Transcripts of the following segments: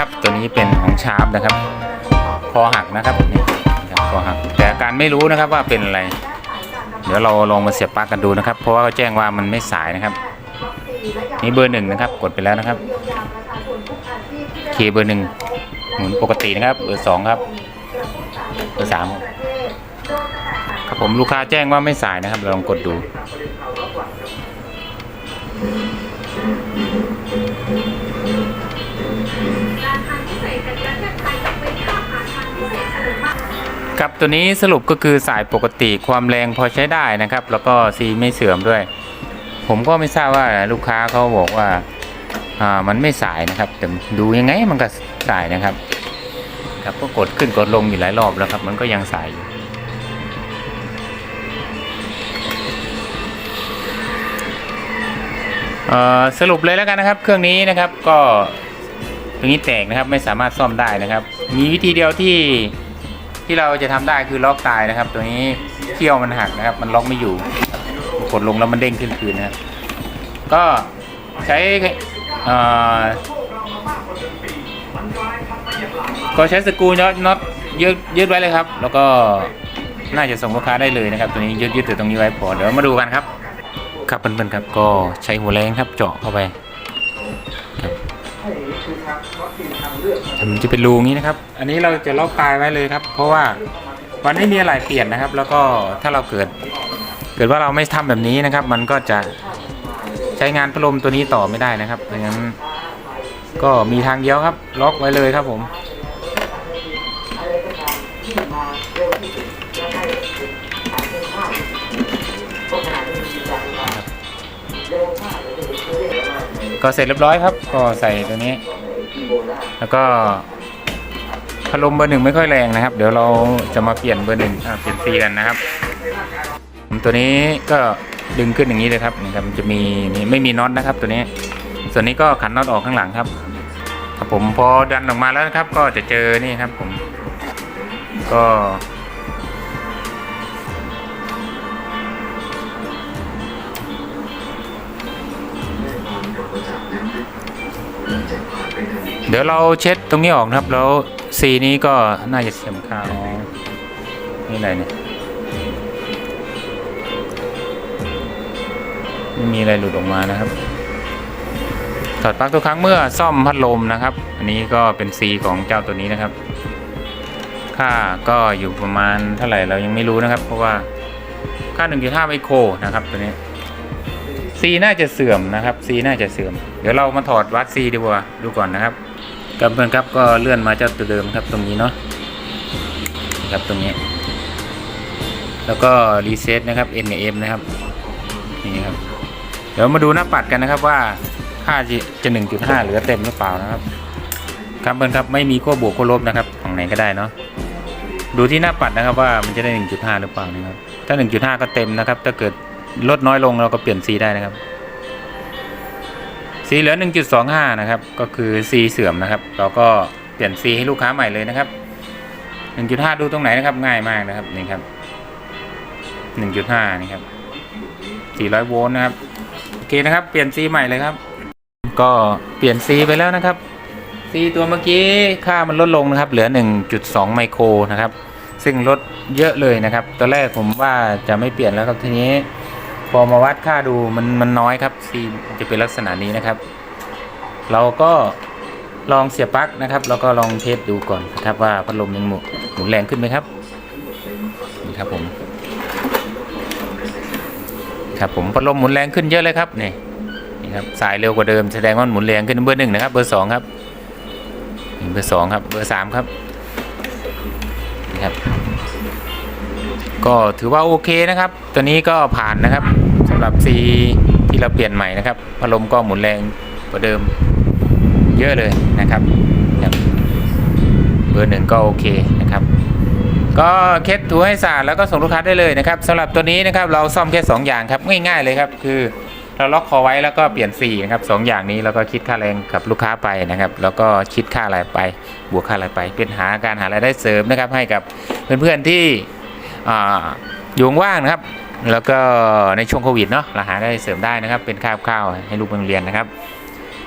ครับ ตัวนี้เป็นของชาร์ปนะครับ คอหักนะครับนี่คอหัก แต่อาการไม่รู้นะครับว่าเป็นอะไร เดี๋ยวเราลองมาเสียบปลั๊กกันดูนะครับ เพราะว่าเขาแจ้งว่ามันไม่สายนะครับ นี่เบอร์หนึ่งนะครับ กดไปแล้วนะครับเคเบอร์หนึ่งหมุนปกตินะครับ เบอร์สองครับ เบอร์สามครับผมลูกค้าแจ้งว่าไม่สายนะครับลองกดดู ครับตัวนี้สรุปก็คือสายปกติความแรงพอใช้ได้นะครับ แล้วก็ซีไม่เสื่อมด้วย ผมก็ไม่ทราบว่าลูกค้าเขาบอกว่าอ่ามันไม่สายนะครับแต่ดูยังไงมันก็สายนะครับ ครับก็กดขึ้นกดลงอยู่หลายรอบแล้วครับ มันก็ยังสายอยู่สรุปเลยแล้วกันนะครับ เครื่องนี้นะครับก็ ตรงนี้แตกนะครับไม่สามารถซ่อมได้นะครับ มีวิธีเดียวที่ที่เราจะทำได้คือล็อกตายนะครับ ตัวนี้เขี้ยวมันหักนะครับ มันล็อกไม่อยู่กดลงแล้วมันเด้งขึ้นคืนนะครับก็ใช้เอ่อก็ใช้สกรูน็อตน็อตยืดยืดไว้เลยครับ แล้วก็น่าจะส่งลูกค้าได้เลยนะครับ ตัวนี้ยืดยืดตัวตรงนี้ไว้พอเดี๋ยวมาดูกันครับ ครับเพื่อนๆครับก็ใช้หัวแรงครับเจาะเข้าไป มันจะเป็นรูอย่างนี้นะครับ อันนี้เราจะล็อกปลายไว้เลยครับ เพราะว่าวันนี้มีอะไรเปลี่ยนนะครับ แล้วก็ถ้าเราเกิด เกิดว่าเราไม่ทำแบบนี้นะครับ มันก็จะใช้งานพัดลมตัวนี้ต่อไม่ได้นะครับเพราะงั้นก็มีทางเดียวครับ ล็อกไว้เลยครับผมก็เสร็จเรียบร้อยครับ ก็ใส่ตัวนี้ แล้วก็พัดลมเบอร์หนึ่งไม่ค่อยแรงนะครับ เดี๋ยวเราจะมาเปลี่ยนเบอร์หนึ่งเปลี่ยนซีกันนะครับ ตัวนี้ก็ดึงขึ้นอย่างนี้เลยครับนี่ครับจะมีไม่มีน็อตนะครับ ตัวนี้ ส่วนนี้ก็ขันน็อตออกข้างหลังครับครับผมพอดันออกมาแล้วนะครับ ก็จะเจอนี่ครับผม ก็ เดี๋ยวเราเช็ดตรงนี้ออกนะครับ แล้วสีนี้ก็น่าจะเสียมค่าอ๋อนี่อะไรเนี่ยไม่มีอะไรหลุดออกมานะครับถอดปลั๊กทุกครั้งเมื่อซ่อมพัดลมนะครับ อันนี้ก็เป็น C ของเจ้าตัวนี้นะครับ ค่าก็อยู่ประมาณเท่าไหร่เรายังไม่รู้นะครับ เพราะว่าค่า 1.5 ไมโครนะครับตัวนี้ C น่าจะเสื่อมนะครับ C น่าจะเสื่อม เดี๋ยวเรามาถอดวัด C ดีกว่าดูก่อนนะครับ กับเพื่อนครับก็เลื่อนมาเจ้าตัวเดิมครับตรงนี้เนาะครับตรงนี้ แล้วก็รีเซ็ตนะครับ N กับ M นะครับนี่ครับ เดี๋ยวมาดูหน้าปัดกันนะครับว่าค่าจะ 1.5 เหลือเต็มหรือเปล่านะครับ ครับเพื่อนครับไม่มีขั้วบวกขั้วลบนะครับของไหนก็ได้เนาะดูที่หน้าปัดนะครับว่ามันจะได้ 1.5 หรือเปล่านะครับ ถ้า 1.5 ก็เต็มนะครับ ถ้าเกิดลดน้อยลงเราก็เปลี่ยน C ได้นะครับ C เหลือ 1.25 นะครับ ก็คือ C เสื่อมนะครับ เราก็เปลี่ยน C ให้ลูกค้าใหม่เลยนะครับ 1.5 ดูตรงไหนนะครับ ง่ายมากนะครับนี่ครับ 1.5 นี่ครับ 400 โวลต์นะครับ โอเคนะครับ เปลี่ยนซีใหม่เลยครับ ก็เปลี่ยนซีไปแล้วนะครับซีตัวเมื่อกี้ค่ามันลดลงนะครับ เหลือ 1.2 ไมโครนะครับ ซึ่งลดเยอะเลยนะครับ ตอนแรกผมว่าจะไม่เปลี่ยนแล้วครับทีนี้ พอมาวัดค่าดูมันมันน้อยครับซีจะเป็นลักษณะนี้นะครับ เราก็ลองเสียบปลั๊กนะครับแล้วก็ลองเทสดูก่อนนะครับว่าพัดลมยังหมุนหมุนแรงขึ้นไหมครับนี่ครับผมครับผมพัดลมหมุนแรงขึ้นเยอะเลยครับนี่นี่ครับสายเร็วกว่าเดิมแสดงว่าหมุนแรงขึ้นเบอร์หนึ่งนะครับ เบอร์สองครับนี่เบอร์สองครับเบอร์สามครับนี่ครับ ก็ถือว่าโอเคนะครับ ตัวนี้ก็ผ่านนะครับสำหรับซีที่เราเปลี่ยนใหม่นะครับพัดลมก็หมุนแรงกว่าเดิมเยอะเลยนะครับเบอร์หนึ่งก็โอเคนะครับ ก็เคสถูให้สะอาดแล้วก็ส่งลูกค้าได้เลยนะครับสำหรับตัวนี้นะครับเราซ่อมแค่ 2 อย่างครับง่ายๆเลยครับคือเราล็อกคอไว้แล้วก็เปลี่ยนสีนะครับสองอย่างนี้เราก็คิดค่าแรงกับลูกค้าไปนะครับ แล้วก็คิดค่าอะไรไป บวกค่าอะไรไป เป็นหาการหารายได้เสริมนะครับ ให้กับเพื่อนๆที่ อยู่ว่างนะครับ แล้วก็ในช่วงโควิดเนาะเราหาได้เสริมได้นะครับ เป็นค่าข้าวให้ลูกโรงเรียนนะครับ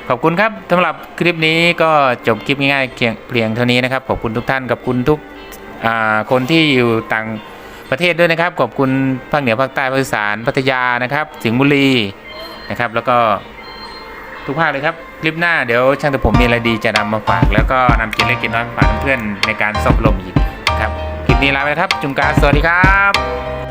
ขอบคุณครับสำหรับคลิปนี้ก็จบคลิปง่ายๆเพียงเท่านี้นะครับ ขอบคุณทุกท่านขอบคุณทุกคนที่อยู่ต่างประเทศด้วยนะครับ ขอบคุณภาคเหนือภาคใต้ภาคอีสานพัทยานะครับสิงห์บุรีนะครับ แล้วก็ทุกภาคเลยครับคลิปหน้าเดี๋ยวช่างแต่ผมมีอะไรดีจะนำมาฝาก แล้วก็นำกินเล็กกินน้อยมาฝากเพื่อนในการซ่อมลมอีกนะครับ นี้ลาไปครับ จุมการสวัสดีครับ